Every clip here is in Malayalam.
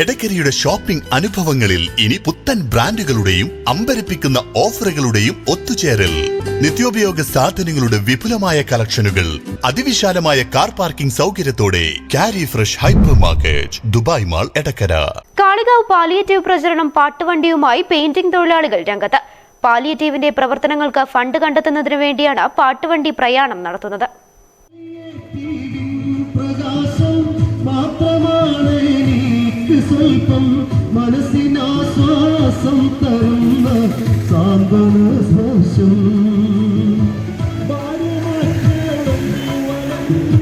എടക്കരയുടെ ഷോപ്പിംഗ് അനുഭവങ്ങളിൽ ഇനി പുത്തൻ ബ്രാൻഡുകളുടെയും അമ്പരപ്പിക്കുന്ന ഓഫറുകളുടെയും ഒത്തുചേരൽ. നിത്യോപയോഗ സാധനങ്ങളുടെ വിപുലമായ കളക്ഷനുകൾ അതിവിശാലമായ car parking സൗകര്യത്തോടെ Kari fresh hyper market Dubai mall Edakkara. Kalikavu palliative പ്രചരണം പാട്ടുവണ്ടിയുമായി പെയിന്റിംഗ് തൊഴിലാളികൾ രംഗത്ത്. പാലിയേറ്റീവിന്റെ പ്രവർത്തനങ്ങൾക്ക് ഫണ്ട് കണ്ടെത്തുന്നതിനു വേണ്ടിയാണ് പാട്ടുവണ്ടി പ്രയാണം നടത്തുന്നത്. പ്രകാശം മാത്രമാണ് സ്വല്പം മനസ്സിനാശ്വാസം തരുന്ന സാന്ത്വന സ്പർശം തീരെ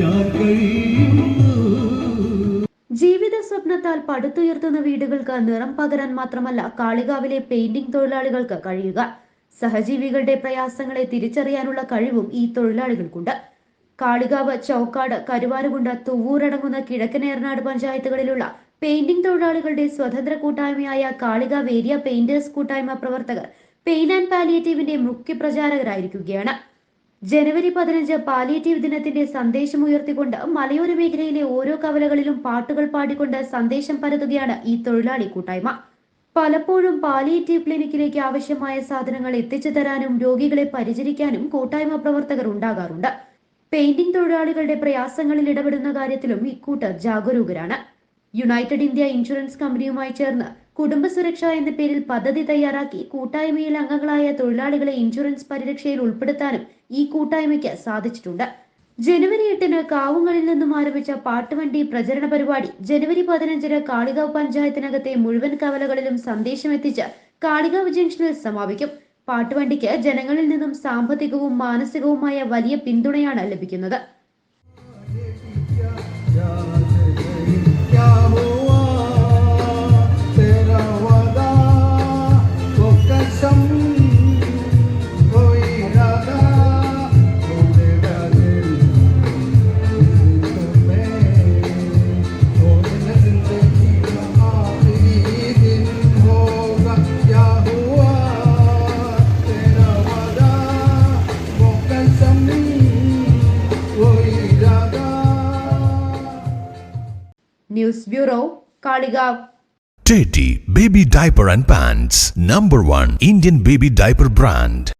ഞാൻ ജീവിത സ്വപ്നത്താൽ പടുത്തുയർത്തുന്ന വീടുകൾക്ക് നിറം പകരാൻ മാത്രമല്ല കാളികാവിലെ പെയിന്റിംഗ് തൊഴിലാളികൾക്ക് കഴിയുക. സഹജീവികളുടെ പ്രയാസങ്ങളെ തിരിച്ചറിയാനുള്ള കഴിവും ഈ തൊഴിലാളികൾക്കുണ്ട്. കാളികാവ് ചൌക്കാട് കരുവാരുകുണ്ട് തുവൂരടങ്ങുന്ന കിഴക്കൻ ഏറനാട് പഞ്ചായത്തുകളിലുള്ള പെയിന്റിംഗ് തൊഴിലാളികളുടെ സ്വതന്ത്ര കൂട്ടായ്മയായ കാളികാവ് ഏരിയ പെയിന്റേഴ്സ് കൂട്ടായ്മ പ്രവർത്തകർ പെയിൻ ആൻഡ് പാലിയേറ്റീവിന്റെ മുഖ്യ പ്രചാരകരായിരിക്കുകയാണ് ജനുവരി പതിനഞ്ച് പാലിയേറ്റീവ് ദിനത്തിന്റെ സന്ദേശം ഉയർത്തിക്കൊണ്ട് മലയോര മേഖലയിലെ ഓരോ കവലകളിലും പാട്ടുകൾ പാടിക്കൊണ്ട് സന്ദേശം പരത്തുകയാണ് ഈ തൊഴിലാളി കൂട്ടായ്മ. പലപ്പോഴും പാലിയേറ്റീവ് ക്ലിനിക്കിലേക്ക് ആവശ്യമായ സാധനങ്ങൾ എത്തിച്ചു തരാനും രോഗികളെ പരിചരിക്കാനും കൂട്ടായ്മ പ്രവർത്തകർ ഉണ്ടാകാറുണ്ട്. പെയിന്റിംഗ് തൊഴിലാളികളുടെ പ്രയാസങ്ങളിൽ ഇടപെടുന്ന കാര്യത്തിലും ഇക്കൂട്ടർ ജാഗരൂകരാണ്. യുണൈറ്റഡ് ഇന്ത്യ ഇൻഷുറൻസ് കമ്പനിയുമായി ചേർന്ന് കുടുംബ സുരക്ഷ എന്ന പേരിൽ പദ്ധതി തയ്യാറാക്കി കൂട്ടായ്മയിൽ അംഗങ്ങളായ തൊഴിലാളികളെ ഇൻഷുറൻസ് പരിരക്ഷയിൽ ഉൾപ്പെടുത്താനും ഈ കൂട്ടായ്മയ്ക്ക് സാധിച്ചിട്ടുണ്ട്. ജനുവരി എട്ടിന് കാവുങ്ങളിൽ നിന്നും ആരംഭിച്ച പാട്ടുവണ്ടി പ്രചരണ പരിപാടി ജനുവരി പതിനഞ്ചിന് കാളികാവ് പഞ്ചായത്തിനകത്തെ മുഴുവൻ കവലകളിലും സന്ദേശമെത്തിച്ച് കാളികാവ് ജംഗ്ഷനിൽ സമാപിക്കും. പാട്ടുവണ്ടിക്ക് ജനങ്ങളിൽ നിന്നും സാമ്പത്തികവും മാനസികവുമായ വലിയ പിന്തുണയാണ് ലഭിക്കുന്നത്. News bureau Kalikavu Teddy Baby Diaper and Pants, number one Indian baby diaper brand.